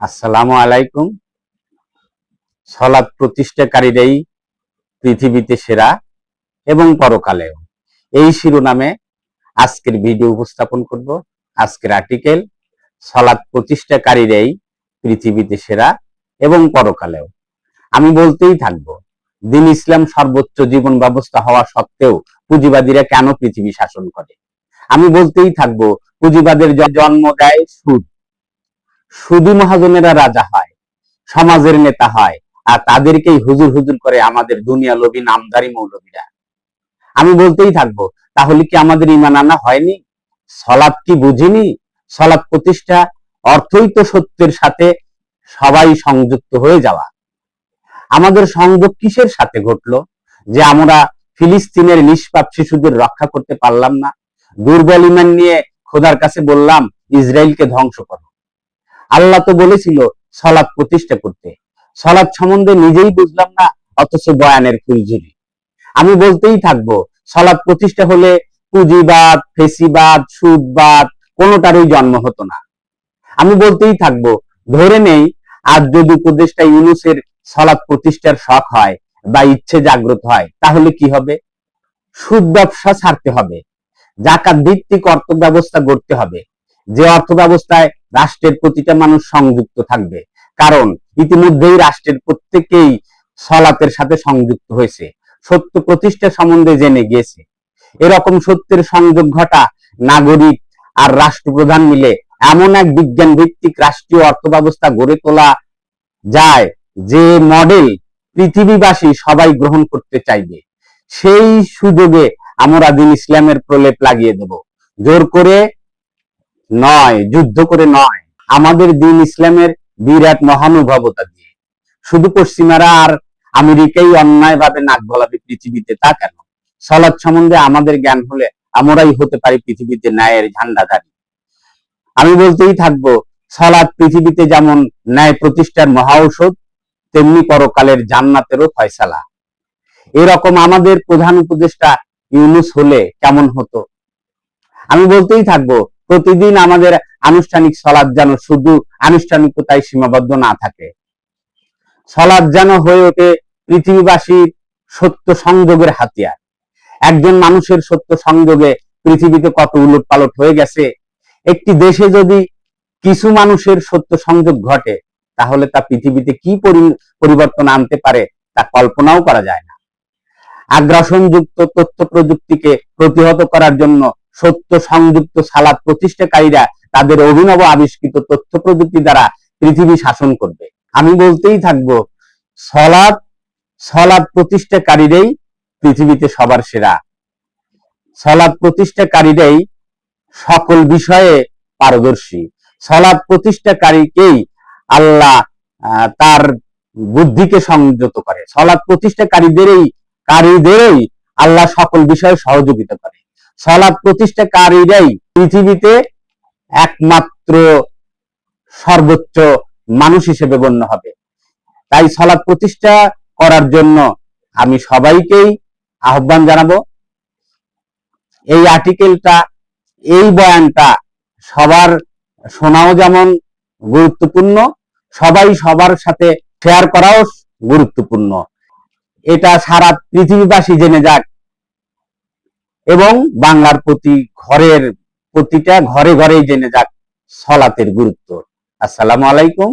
আসসালামু আলাইকুম। সলাৎ প্রতিষ্ঠাকারীরাই পৃথিবীতে সেরা এবং পরকালেও। এই শিরোনামে আজকের ভিডিও উপস্থাপন করব। আজকের আর্টিকেল, সলাৎ প্রতিষ্ঠাকারীরাই পৃথিবীতে সেরা এবং পরকালেও। আমি বলতেই থাকব, দিন ইসলাম সর্বোচ্চ জীবন ব্যবস্থা হওয়া সত্ত্বেও পুঁজিবাদীরা কেন পৃথিবী শাসন করে? আমি বলতেই থাকব, পুঁজিবাদের জন্ম দেয় সুদ। সুদী মহাজনেরা রাজা হয়, সমাজের নেতা হয়, আর তাদেরকেই হুজুর হুজুর করে আমাদের দুনিয়া লোভী নামদারি মৌলবীরা। আমি বলতেই থাকব, তাহলে কি আমাদের ইমান আনা হয়নি? সলাৎ কি বুঝিনি? সলাৎ প্রতিষ্ঠা অর্থই তো সত্যের সাথে সবাই সংযুক্ত হয়ে যাওয়া। আমাদের সংযোগ কিসের সাথে ঘটলো? যে আমরা ফিলিস্তিনের নিষ্পাপ শিশুদের রক্ষা করতে পারলাম না। দুর্বল ইমান নিয়ে খোদার কাছে বললাম, ইসরায়েলকে ধ্বংস করো। আল্লাহ তো বলেছিল সলাৎ প্রতিষ্ঠা করতে। সলাৎ সম্বন্ধে নিজেই বুঝলাম না, অথচ বয়ানের ফুলঝুরি। আমি বলতেই থাকব, সলাৎ প্রতিষ্ঠা হলে পুঁজিবাদ, ফেসিবাদ, সুদবাদ কোনোটারই জন্ম হতো না। আমি বলতেই থাকব, ধরে নেই আর যদি উপদেষ্টা ইউনুসের সলাৎ প্রতিষ্ঠার শখ হয় বা ইচ্ছে জাগ্রত হয়, তাহলে কি হবে? সুদ ব্যবসা ছাড়তে হবে, জাকাত ভিত্তিক অর্থ ব্যবস্থা গড়তে হবে যে অর্থ ব্যবস্থায় রাষ্ট্রের প্রতিটা মানুষ সংযুক্ত থাকবে। কারণ ইতিমধ্যেই রাষ্ট্রের প্রত্যেকেই সলাতের সাথে সংযুক্ত হয়েছে। সত্য প্রতিষ্ঠা সম্বন্ধে জেনে গিয়েছে। এরকম সত্যের সংযোগ ঘটা নাগরিক আর রাষ্ট্রপ্রধান মিলে এমন এক বিজ্ঞান ভিত্তিক রাষ্ট্রীয় অর্থ ব্যবস্থা গড়ে তোলা যায় যে মডেল পৃথিবীবাসী সবাই গ্রহণ করতে চাইবে। সেই সুযোগে আমরা দিন ইসলামের প্রলেপ লাগিয়ে দেব। জোর করে নয়, যুদ্ধ করে নয়। আমাদের দিন ইসলামের বিরাট মহানুভবতা দিয়ে। শুধু পশ্চিমারা আর আমেরিকাই অন্যায়ভাবে নাক গলাবে পৃথিবীতে, তা কেন? সলাৎ সম্বন্ধে আমাদের জ্ঞান হলে আমরাই হতে পারি পৃথিবীতে ন্যায়ের ঝান্ডাধারী। আমি বলতেই থাকব, সলাৎ পৃথিবীতে যেমন ন্যায় প্রতিষ্ঠার মহা ঔষধ, তেমনি পরকালের জান্নাতেরও ফয়সালা। এরকম আমাদের প্রধান উপদেষ্টা ইউনুস হলে কেমন হতো? আমি বলতেই থাকব প্রতিদিন আমাদের আনুষ্ঠানিক সলাদ যেন শুধু আনুষ্ঠানিকতায় সীমাবদ্ধ না থাকে। সলাদ যেন হয়ে ওঠে পৃথিবীবাসীর সত্য সংযোগের হাতিয়ার। একজন মানুষের সত্য সংযোগে পৃথিবীতে কত উলট পালট হয়ে গেছে? একটি দেশে যদি কিছু মানুষের সত্য সংযোগ ঘটে, তাহলে তা পৃথিবীতে কি পরি- পরিবর্তন আনতে পারে তা কল্পনাও করা যায় না। আগ্রাসনযুক্ত তথ্য প্রযুক্তিকে প্রতিহত করার জন্য সত্য সংযুক্ত সালাদ প্রতিষ্ঠাকারীরা তাদের অভিনব আবিষ্কৃত তথ্য প্রযুক্তি দ্বারা পৃথিবী শাসন করবে। আমি বলতেই থাকব সলাদ সলাদ প্রতিষ্ঠাকারীরাই পৃথিবীতে সবার সেরা। সলাদ প্রতিষ্ঠাকারীরাই সকল বিষয়ে পারদর্শী। সলাদ প্রতিষ্ঠাকারীকেই আল্লাহ তার বুদ্ধিকে সংযত করে। সলাদ প্রতিষ্ঠাকারীদেরই, কারীদেরই আল্লাহ সকল বিষয়ে সহযোগিতা করে। সলাদ প্রতিষ্ঠাকারীরাই পৃথিবীতে একমাত্র সর্বোচ্চ মানুষ হিসেবে গণ্য হবে। তাই সলাদ প্রতিষ্ঠা করার জন্য আমি সবাইকেই আহ্বান জানাব। এই আর্টিকেলটা, এই বয়ানটা সবার শোনাও যেমন গুরুত্বপূর্ণ, সবাই সবার সাথে শেয়ার করাও গুরুত্বপূর্ণ। এটা সারা পৃথিবীবাসী জেনে যাক এবং বাংলার প্রতি ঘরের প্রতিটা ঘরে ঘরেই জেনে যাক সলাতের গুরুত্ব। আসসালামু আলাইকুম।